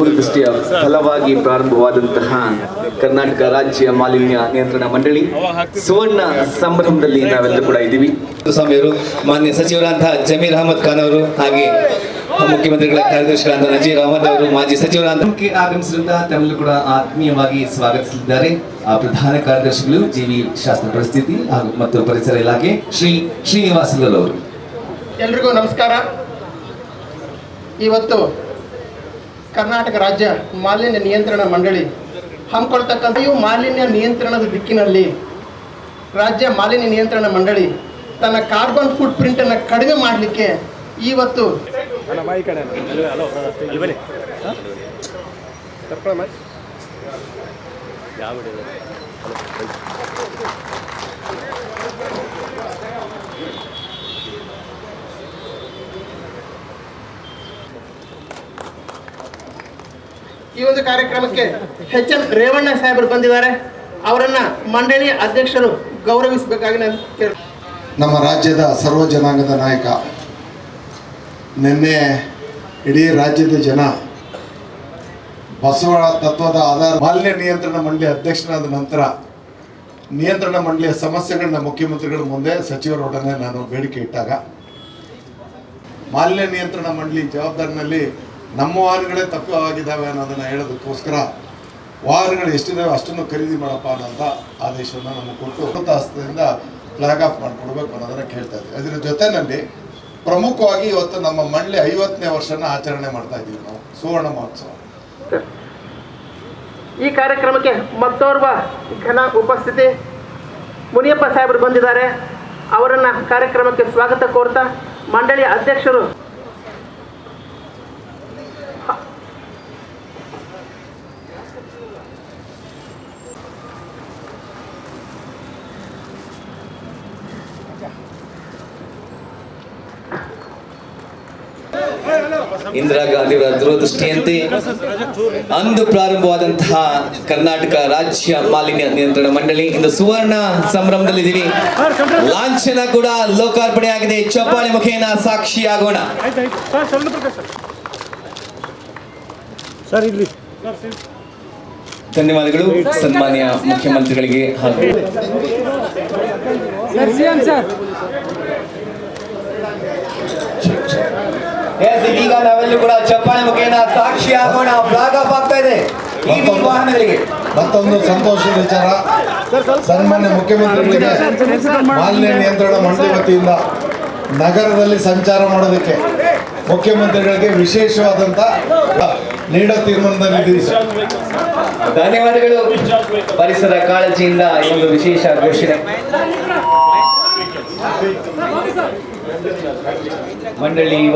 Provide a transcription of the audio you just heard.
ದೂರದೃಷ್ಟಿಯ ಫಲವಾಗಿ ಪ್ರಾರಂಭವಾದಂತಹ ಕರ್ನಾಟಕ ರಾಜ್ಯ ಮಾಲಿನ್ಯ ನಿಯಂತ್ರಣ ಮಂಡಳಿ ಸುವರ್ಣ ಸಂಭ್ರಮದಲ್ಲಿ ನಾವೆಲ್ಲರೂ ಕೂಡ ಇದ್ದೀವಿ. ಸ್ವಾಮಿಯವರು ಮಾನ್ಯ ಸಚಿವರಾದಂತಹ ಜಮೀರ್ ಅಹಮದ್ ಖಾನ್ ಅವರು ಹಾಗೆ ಮುಖ್ಯಮಂತ್ರಿಗಳ ಕಾರ್ಯದರ್ಶಿಗಳಾದ ನಜೀರ್ ಅಹಮದ್ ಅವರು ಮಾಜಿ ಸಚಿವರಾದ ಆಗಮಿಸಿದಂತಹ ತಮ್ಮೆಲ್ಲರೂ ಕೂಡ ಆತ್ಮೀಯವಾಗಿ ಸ್ವಾಗತಿಸಲಿದ್ದಾರೆ ಆ ಪ್ರಧಾನ ಕಾರ್ಯದರ್ಶಿಗಳು ಜೀವಿ ಶಾಸ್ತ್ರ ಪರಿಸ್ಥಿತಿ ಹಾಗೂ ಮತ್ತು ಪರಿಸರ ಇಲಾಖೆ ಶ್ರೀ ಶ್ರೀನಿವಾಸ ಅವರು ಎಲ್ರಿಗೂ ನಮಸ್ಕಾರ. ಇವತ್ತು ಕರ್ನಾಟಕ ರಾಜ್ಯ ಮಾಲಿನ್ಯ ನಿಯಂತ್ರಣ ಮಂಡಳಿ ಹಮ್ಮಿಕೊಳ್ತಕ್ಕಂಥ ಮಾಲಿನ್ಯ ನಿಯಂತ್ರಣದ ದಿಕ್ಕಿನಲ್ಲಿ ರಾಜ್ಯ ಮಾಲಿನ್ಯ ನಿಯಂತ್ರಣ ಮಂಡಳಿ ತನ್ನ ಕಾರ್ಬನ್ ಫುಟ್ ಪ್ರಿಂಟನ್ನು ಕಡಿಮೆ ಮಾಡಲಿಕ್ಕೆ ಇವತ್ತು ಈ ಒಂದು ಕಾರ್ಯಕ್ರಮಕ್ಕೆ ಎಚ್ ಎಂ ರೇವಣ್ಣ ಸಾಹೇಬರು ಬಂದಿದ್ದಾರೆ. ಅವರನ್ನ ಮಂಡಳಿ ಅಧ್ಯಕ್ಷರು ಗೌರವಿಸಬೇಕಾಗಿ ನಾನು ಕೇಳ ನಮ್ಮ ರಾಜ್ಯದ ಸರ್ವ ಜನಾಂಗದ ನಾಯಕ, ನಿನ್ನೆ ಇಡೀ ರಾಜ್ಯದ ಜನ ಬಸವ ತತ್ವದ ಆಧಾರ ಮಾಲಿನ್ಯ ನಿಯಂತ್ರಣ ಮಂಡಳಿ ಅಧ್ಯಕ್ಷನಾದ ನಂತರ ನಿಯಂತ್ರಣ ಮಂಡಳಿಯ ಸಮಸ್ಯೆಗಳನ್ನ ಮುಖ್ಯಮಂತ್ರಿಗಳ ಮುಂದೆ ಸಚಿವರೊಡನೆ ನಾನು ಬೇಡಿಕೆ ಇಟ್ಟಾಗ ಮಾಲಿನ್ಯ ನಿಯಂತ್ರಣ ಮಂಡಳಿ ಜವಾಬ್ದಾರಿನಲ್ಲಿ ನಮ್ಮ ವಾಹನಗಳೇ ತಪ್ಪು ಆಗಿದ್ದಾವೆ ಅನ್ನೋದನ್ನು ಹೇಳೋದಕ್ಕೋಸ್ಕರ ವಾಹನಗಳು ಎಷ್ಟಿದ್ದಾವೆ ಅಷ್ಟನ್ನು ಖರೀದಿ ಮಾಡಪ್ಪ ಅನ್ನೋಂಥ ಆದೇಶವನ್ನು ನಮಗೆ ಕೊಟ್ಟು ಹಸ್ತದಿಂದ ಫ್ಲಾಗ್ ಆಫ್ ಮಾಡಿಕೊಡ್ಬೇಕು ಅನ್ನೋದನ್ನು ಕೇಳ್ತಾ ಇದ್ದೀವಿ ಅದರ ಜೊತೆಯಲ್ಲಿ ಪ್ರಮುಖವಾಗಿ ಇವತ್ತು ನಮ್ಮ ಮಂಡಳಿ ಐವತ್ತನೇ ವರ್ಷನ ಆಚರಣೆ ಮಾಡ್ತಾ ಇದ್ದೀವಿ ನಾವು, ಸುವರ್ಣ ಮಹೋತ್ಸವ. ಈ ಕಾರ್ಯಕ್ರಮಕ್ಕೆ ಮತ್ತೋರ್ವ ಘನ ಉಪಸ್ಥಿತಿ. ಮುನಿಯಪ್ಪ ಸಾಹೇಬರು ಬಂದಿದ್ದಾರೆ. ಅವರನ್ನು ಕಾರ್ಯಕ್ರಮಕ್ಕೆ ಸ್ವಾಗತ ಕೋರ್ತಾ ಮಂಡಳಿಯ ಅಧ್ಯಕ್ಷರು ಇಂದಿರಾ ಗಾಂಧಿಯವರ ದೂರದೃಷ್ಟಿಯಂತೆ ಅಂದು ಪ್ರಾರಂಭವಾದಂತಹ ಕರ್ನಾಟಕ ರಾಜ್ಯ ಮಾಲಿನ್ಯ ನಿಯಂತ್ರಣ ಮಂಡಳಿ ಇಂದು ಸುವರ್ಣ ಸಂಭ್ರಮದಲ್ಲಿದ್ದೀವಿ. ಲಾಂಛನ ಕೂಡ ಲೋಕಾರ್ಪಣೆ ಆಗಿದೆ. ಚಪ್ಪಾಳೆ ಮುಖೇನ ಸಾಕ್ಷಿಯಾಗೋಣ. ಧನ್ಯವಾದಗಳು. ಸನ್ಮಾನ್ಯ ಮುಖ್ಯಮಂತ್ರಿಗಳಿಗೆ ಹಾಗೂ ಇದೀಗ ನಾವೆಲ್ಲರೂ ಕೂಡ ಚಪ್ಪಾಳೆ ಮುಖೇನ ಸಾಕ್ಷಿ ಆಗೋಣ. ಫ್ಲಾಗ್ ಆಫ್ ಆಗ್ತಾ ಇದೆ. ವಾಹನಗಳಿಗೆ. ಮತ್ತೊಂದು ಸಂತೋಷದ ವಿಚಾರ. ಸನ್ಮಾನ್ಯ ಮುಖ್ಯಮಂತ್ರಿಗಳಿಗೆ ಮಾಲಿನ್ಯ ನಿಯಂತ್ರಣ ಮಂಡಳಿ ವತಿಯಿಂದ ನಗರದಲ್ಲಿ ಸಂಚಾರ ಮಾಡೋದಕ್ಕೆ ಮುಖ್ಯಮಂತ್ರಿಗಳಿಗೆ ವಿಶೇಷವಾದಂತ ನೀಡೋ ತೀರ್ಮಾನದಲ್ಲಿ ಧನ್ಯವಾದಗಳು. ಪರಿಸರ ಕಾಳಜಿಯಿಂದ ಈ ಒಂದು ವಿಶೇಷ ಘೋಷಣೆ. ಮಂಡಳಿ